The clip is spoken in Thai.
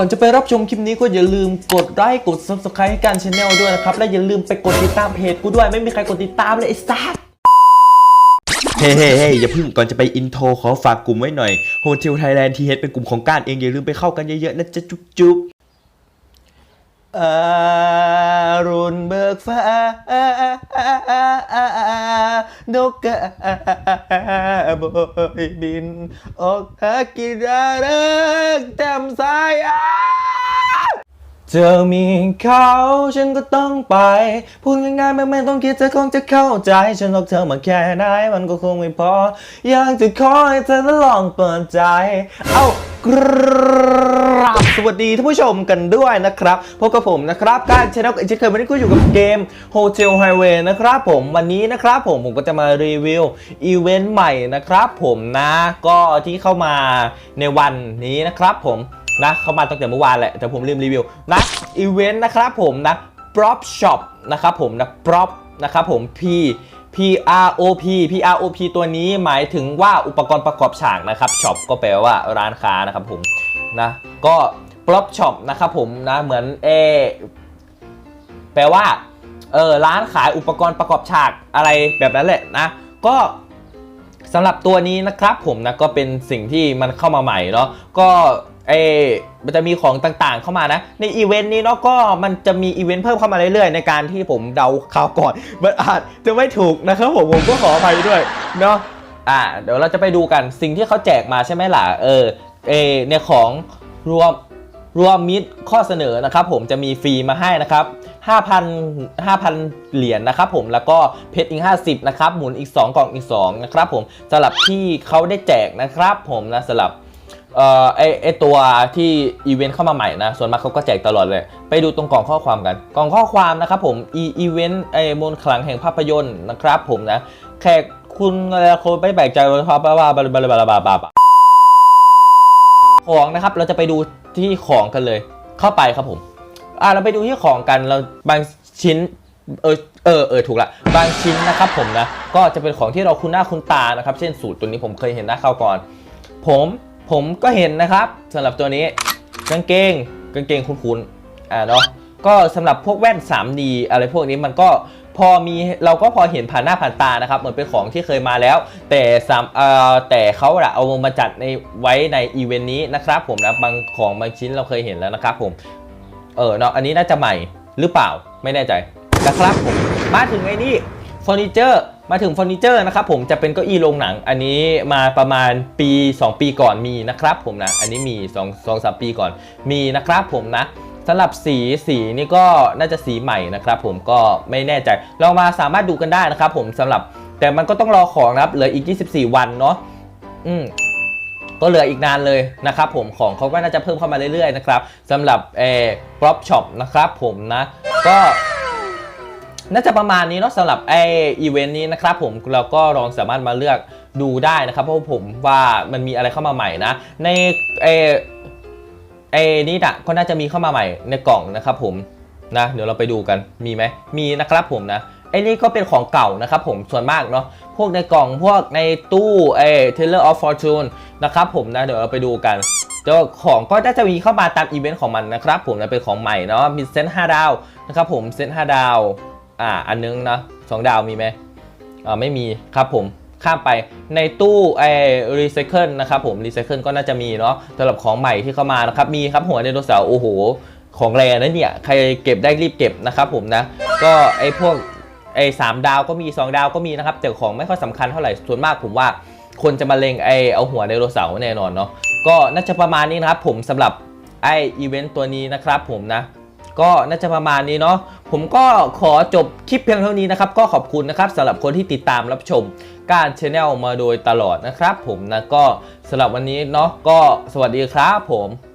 ก่อนจะไปรับชมคลิปนี้ก็อย่าลืมกดไลค์กด subscribe ให้การช anel ด้วยนะครับ และอย่าลืมไปกดติดตามเพจกูด้วยไม่มีใครกดติดตามเลยไอ้สัสเฮ้เฮ้เฮ้อย่าเพิ่งก่อนจะไปอินโทรขอฝากกลุ่มไว้หน่อย Hotel Thailand TH เป็นกลุ่มของการเองอย่าลืมไปเข้ากันเยอะๆนะจ๊ะจุ๊บจุ๊บอรุณเบิกฟ้า นกกาบอยบิน ออกหากินรักแจ่มใสเธอมีเขาฉันก็ต้องไป พูดง่ายๆไม่ไม่ต้องคิดเธอคงจะเข้าใจ ฉันรักเธอมาแค่ไหนมันก็คงไม่พอ อยากจะขอให้เธอลองเปิดใจ เอ้ากร สวัสดีท่านผู้ชมกันด้วยนะครับพบกับผมนะครับการช anel กับอีกเช่เคยวันนี้ก็อยู่กับเกม Hotel Highway นะครับผมวันนี้นะครับผมผมก็จะมารีวิวอีเวนต์ใหม่นะครับผมนะก็ที่เข้ามาในวันนี้นะครับผมนะเข้ามาตั้งแต่เมื่อวานแหละแต่ผมลืมรีวิวนะอีเวนต์นะครับผมนะ prop shop นะครับผมนะ prop นะครับผม P P R O P P R O P ตัวนี้หมายถึงว่าอุปกรณ์ประกอบฉากนะครับ shop ก็แปลว่าร้านค้านะครับผมนะก็ prop shop นะครับผมนะเหมือนเอแปลว่าเออร้านขายอุปกรณ์ประกอบฉากอะไรแบบนั้นแหละนะ ก็สำหรับตัวนี้นะครับผมนะก็เป็นสิ่งที่มันเข้ามาใหม่เนาะก็เอมันจะมีของต่างๆเข้ามานะ ในอีเวนต์นี้เนาะก็มันจะมีอีเวนต์เพิ่มเข้ามาเรื่อยๆ ในการที่ผมเดาข่าวก่อนมันอาจจะไม่ถูกนะครับผมผมก็ขออภัยด้วยเนาะอ่าเดี๋ยวเราจะไปดูกันสิ่งที่เขาแจกมาใช่ไหมล่ะเออเออเนี่ยของรวม รวมมิดข้อเสนอนะครับผมจะมีฟรีมาให้นะครับ 5,000 5,000 เหรียญนนะครับผมแล้วก็เพชรอีก 50 นะครับ หมุนอีก 2 กล่องอีก 2 นะครับผมสลับที่เขาได้แจกนะครับผมนะสลับเอ่อไอไอตัวที่อีเวนต์เข้ามาใหม่นะ ส่วนมากเขาก็แจกตลอดเลย ไปดูตรงกล่องข้อความกัน กล่องข้อความนะครับผมอีอีเวนต์ไอมนขลังแห่งภาพยนตร์นะครับผมนะ แขกคุณอะไรคนไม่แปลกใจเลยครับบ้าบ้าบ้าบ้าบ้าบ้าของนะครับเราจะไปดูที่ของกันเลยเข้าไปครับผม อ่าเราไปดูที่ของกันเราบางชิ้นเออเออเออถูกละบางชิ้นนะครับผมนะก็จะเป็นของที่เราคุ้นหน้าคุ้นตานะครับ เช่นสูตรตัวนี้ผมเคยเห็นหน้าเข้าวก่อน ผมผมก็เห็นนะครับสำหรับตัวนี้กางเกงกางเกงคุ้นๆอ่าเนาะ ก็สำหรับพวกแว่น 3D อะไรพวกนี้มันก็พอมีเราก็พอเห็นผ่านหน้าผ่านตานะครับเหมือนเป็นของที่เคยมาแล้ว แต่สามเอ่อแต่เขาอะเอามาจัดในไว้ในอีเวนต์นี้นะครับผมนะบางของบางชิ้นเราเคยเห็นแล้วนะครับผมเออเนาะอันนี้น่าจะใหม่หรือเปล่าไม่แน่ใจนะครับผมมาถึงไอ้นี่เฟอร์นิเจอร์มาถึงเฟอร์นิเจอร์นะครับผมจะเป็นเก้าอี้โรงหนัง อันนี้มาประมาณปี 2 ปีก่อนมีนะครับผมนะอันนี้มี2 2 3ปีก่อนมีนะครับผมนะ สำหรับสีสีนี่ก็น่าจะสีใหม่นะครับผมก็ไม่แน่ใจเรามาสามารถดูกันได้นะครับผมสำหรับแต่มันก็ต้องรอของนะครับเหลืออีก 24 วันเนาะอืมก็เหลืออีกนานเลยนะครับผมของเขาก็น่าจะเพิ่มเข้ามาเรื่อยๆนะครับสำหรับเอ่อ prop shop นะครับผมนะก็น่าจะประมาณนี้เนาะสำหรับไออีเวนต์นี้นะครับผมเราก็ลองสามารถมาเลือกดูได้นะครับเพราะผมว่ามันมีอะไรเข้ามาใหม่นะ ในเอ ไอ้นี่นะก็น่าจะมีเข้ามาใหม่ในกล่องนะครับผมนะ เดี๋ยวเราไปดูกันมีไหมมีนะครับผมนะไอ้นี่ก็เป็นของเก่านะครับผมส่วนมากเนาะพวกในกล่องพวกในตู้เอ Taylor of Fortune นะครับผมนะเดี๋ยวเราไปดูกันเจ้าของก็น่าจะมีเข้ามาตามอีเวนต์ของมันนะครับผมนะเป็นของใหม่เนาะมีเซต5ดาวนะครับผมเซต5ดาว อ่าอันนึงนะสองดาวมีไหมอ่าไม่มีครับผม ข้ามไปในตู้ไอรีไซเคิลนะครับผมรีไซเคิลก็น่าจะมีเนาะสำหรับของใหม่ที่เข้ามานะครับมีครับหัวไดโนเสาร์โอ้โห ของแรนะเนี่ยใครเก็บได้รีบเก็บนะครับผมนะ ก็ไอพวกไอสามดาวก็มี 2 ดาวก็มีนะครับ แต่ของไม่ค่อยสำคัญเท่าไหร่ส่วนมากผมว่าคนจะมาเลงไอเอาหัวไดโนเสาร์แน่นอนเนาะก็น่าจะประมาณนี้นะครับผมสำหรับไออีเวนต์ตัวนี้นะครับผมนะ ก็น่าจะประมาณนี้เนาะผมก็ขอจบคลิปเพียงเท่านี้นะครับ ก็ขอบคุณนะครับสำหรับคนที่ติดตามรับชม การช anel มาโดยตลอดนะครับผมนะก็สำหรับวันนี้เนาะก็สวัสดีครับผม